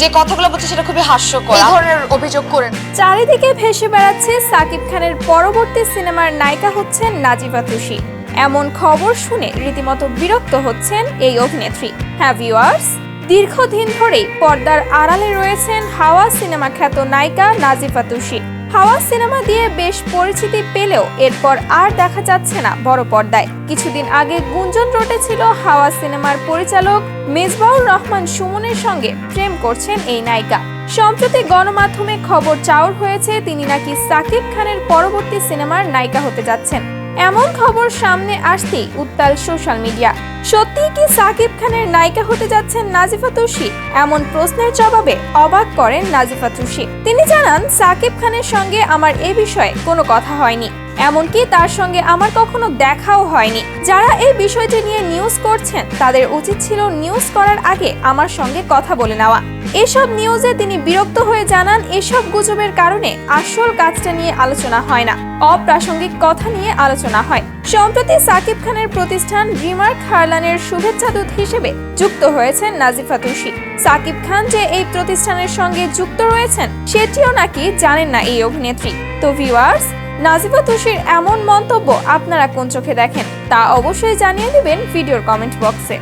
যে কথাগুলো বলছে সেটা খুবই হাস্যকর। এই ধরনের অভিযোগ করেন চারিদিকে ভেসে বেড়াচ্ছে সাকিব খানের পরবর্তী সিনেমার নায়িকা হচ্ছেন নাজিবা তুষি এমন খবর শুনে রীতিমতো বিরক্ত হচ্ছেন এই অভিনেত্রী। হ্যাঁ ভিউয়ার্স দীর্ঘদিন ধরেই পর্দার আড়ালে রয়েছেন হাওয়া সিনেমা খ্যাত নায়িকা নাজিফা তুষি হাওয়া সিনেমা দিয়ে বেশ পরিচিতি পেলেও এরপর আর দেখা যাচ্ছে না বড় পর্দায়। কিছুদিন আগে গুঞ্জন রটেছিল হাওয়া সিনেমার পরিচালক মেজবাউর রহমান সুমনের সঙ্গে প্রেম করছেন এই নায়িকা। সম্প্রতি গণমাধ্যমে খবর চাউর হয়েছে, তিনি নাকি সাকিব খানের পরবর্তী সিনেমার নায়িকা হতে যাচ্ছেন। এমন খবর সামনে আসতেই উত্তাল সোশ্যাল মিডিয়া। সত্যি কি সাকিব খানের নায়িকা হতে যাচ্ছেন নাজিফা তুশি এমন প্রশ্নের জবাবে অবাক করেন নাজিফা তুশি তিনি জানান, সাকিব খানের সঙ্গে আমার এ বিষয়ে কোনো কথা হয়নি। এমনকি তার সঙ্গে আমার কখনো দেখাও হয়নি। যারা এই বিষয়টি নিয়ে নিউজ করছেন, তাদের উচিত ছিল নিউজ করার আগে আমার সঙ্গে কথা বলে নেওয়া। এসব নিউজে তিনি বিরক্ত হয়ে জানান, এসব গুজবের কারণে আসল কাজটা নিয়ে আলোচনা হয় না, অপ্রাসঙ্গিক কথা নিয়ে আলোচনা হয়। সম্প্রতি সাকিব খানের প্রতিষ্ঠান রিমার্ক খারলানের শুভেচ্ছা দূত হিসেবে যুক্ত হয়েছেন নাজিফা তুষি সাকিব খান যে এই প্রতিষ্ঠানের সঙ্গে যুক্ত রয়েছেন, সেটিও নাকি জানেন না এই অভিনেত্রী। তো ভিউয়ার্স নাজিফা তুষির এমন মন্তব্য আপনারা কোন চোখে দেখেন তা অবশ্যই জানিয়ে দেবেন ভিডিওর কমেন্ট বক্সে।